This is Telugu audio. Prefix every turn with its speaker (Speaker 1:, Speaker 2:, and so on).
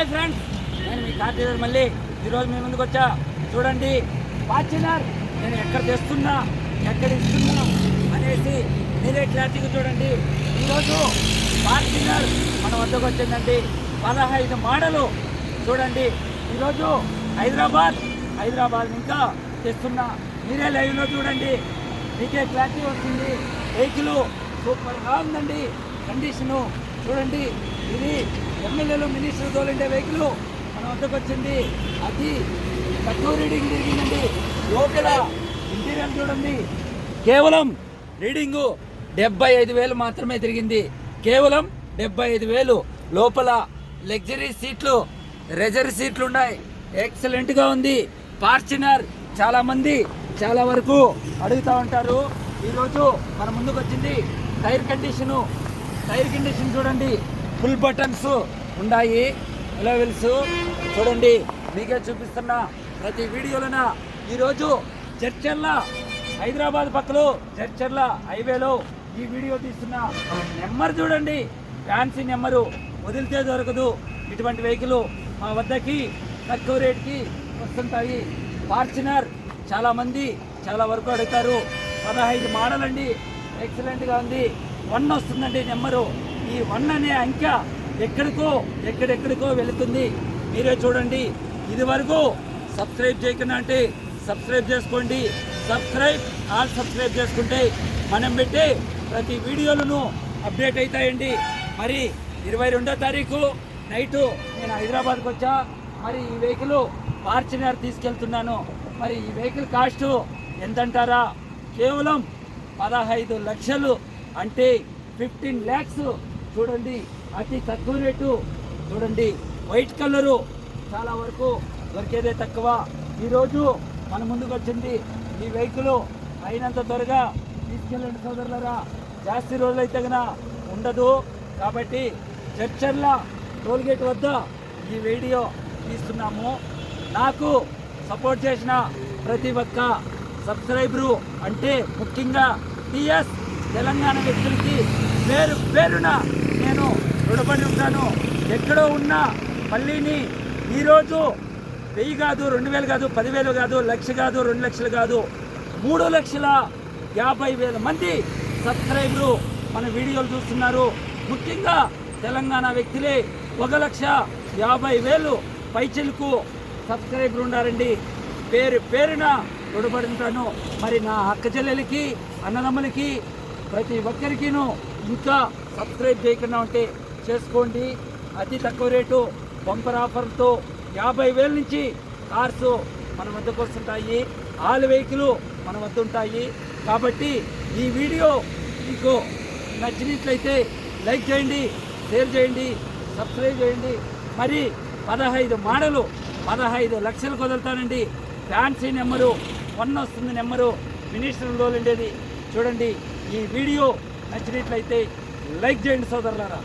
Speaker 1: హాయ్ ఫ్రెండ్స్ నేను మీ కార్ డీలర్ మళ్ళీ. ఈరోజు మీ ముందుకు వచ్చా. చూడండి ఫార్చునర్ నేను ఎక్కడ తెస్తున్నా ఎక్కడ ఇస్తున్నా అనేసి మీరే క్లారిటీగా చూడండి. ఈరోజు ఫార్చునర్ మన వద్దకు వచ్చిందండి. పదహైదు మోడలు. చూడండి ఈరోజు హైదరాబాద్. హైదరాబాద్ ఇంకా తెస్తున్నా. మీరే లైవ్లో చూడండి. మీకే క్లారిటీ వస్తుంది. వెహికల్ సూపర్గా ఉందండి. కండిషను చూడండి. ఇది ఎమ్మెల్యేలు మినిస్టర్ తోలిండే వెహికల్ మన వద్దకు వచ్చింది. అది తక్కువ రీడింగ్ తిరిగిందండి లోపల ఇంటీరియర్ చూడండి. కేవలం రీడింగు డెబ్బై ఐదు వేలు మాత్రమే తిరిగింది. కేవలం డెబ్బై ఐదు వేలు. లోపల లగ్జరీ సీట్లు రెజర్ సీట్లు ఉన్నాయి. ఎక్సలెంట్గా ఉంది. ఫార్చునర్ చాలామంది చాలా వరకు అడుగుతూ ఉంటారు. ఈరోజు మన ముందుకు వచ్చింది టైర్ కండిషను. టైర్ కండిషన్ చూడండి. ఫుల్ బటన్స్ ఉన్నాయి లెవెల్స్ చూడండి మీకే చూపిస్తున్న ప్రతి వీడియోలోన ఈరోజు చర్చల్ల హైదరాబాద్ పక్కలో చర్చల్ల హైవేలో ఈ వీడియో తీస్తున్న నెంబర్ చూడండి. Fancy number. వదిలితే దొరకదు. ఇటువంటి వెహికల్ మా వద్దకి తక్కువ రేట్కి వస్తుంటాయి. ఫార్చునర్ చాలామంది చాలా వరకు అడుగుతారు. పదహైదు మోడల్ అండి. ఎక్సలెంట్గా ఉంది. వన్ వస్తుందండి నెంబరు. ఈ వన్ అనే అంకె ఎక్కడికో ఎక్కడెక్కడికో వెళుతుంది. మీరే చూడండి. ఇది వరకు సబ్స్క్రైబ్ చేయకుండా అంటే సబ్స్క్రైబ్ చేసుకోండి. సబ్స్క్రైబ్ ఆల్ సబ్స్క్రైబ్ చేసుకుంటే మనం పెట్టే ప్రతి వీడియోలను అప్డేట్ అవుతాయండి. మరి ఇరవై రెండో తారీఖు నైటు నేను హైదరాబాద్కి వచ్చా. మరి ఈ వెహికల్ ఫార్చునర్ తీసుకెళ్తున్నాను. మరి ఈ వెహికల్ కాస్ట్ ఎంతంటారా? కేవలం పదహైదు లక్షలు అంటే ఫిఫ్టీన్ ల్యాక్స్ చూడండి అతి తక్కువ రేటు చూడండి వైట్ కలరు చాలా వరకు దొరికేదే తక్కువ. ఈరోజు మన ముందుకు వచ్చింది ఈ వెహికల్. అయినంత త్వరగా తీసుకెళ్ళండి సోదరులరా. జాస్తి రోజులు అయితే గన ఉండదు. కాబట్టి చర్చర్ల టోల్గేట్ వద్ద ఈ వీడియో తీస్తున్నాము. నాకు సపోర్ట్ చేసిన ప్రతి ఒక్క సబ్స్క్రైబరు అంటే ముఖ్యంగా టిఎస్ తెలంగాణ వ్యక్తులకి పేరు పేరున నేను రుణపడి ఉంటాను ఎక్కడో ఉన్న పల్లీని ఈరోజు వెయ్యి కాదు రెండు వేలు కాదు పదివేలు కాదు లక్ష కాదు రెండు లక్షలు కాదు మూడు లక్షల యాభై వేల మంది సబ్స్క్రైబరు మన వీడియోలు చూస్తున్నారు. ముఖ్యంగా తెలంగాణ వ్యక్తులే ఒక లక్ష యాభై వేలు పైచిలకు సబ్స్క్రైబర్ ఉన్నారండి పేరు పేరున రుణపడి ఉంటాను. మరి నా అక్క చెల్లెలకి అన్నదమ్ములకి ప్రతి ఒక్కరికిను ఇంకా సబ్స్క్రైబ్ చేయకుండా ఉంటే చేసుకోండి. అతి తక్కువ రేటు బంపర్ ఆఫర్తో యాభై వేల నుంచి కార్స్ మన వద్దకు వస్తుంటాయి. ఆల్ వెహికల్ మన వద్ద ఉంటాయి. కాబట్టి ఈ వీడియో మీకు నచ్చినట్లయితే లైక్ చేయండి షేర్ చేయండి సబ్స్క్రైబ్ చేయండి. మరి పదహైదు మోడలు పదహైదు లక్షలు కుదులుతానండి ఫ్యాన్సీ నెంబరు వన్ వస్తుంది నెంబరు మినిస్టర్ ఉండేది. చూడండి ఈ వీడియో నచ్చినట్లయితే లైక్ చేయండి సోదరులారా.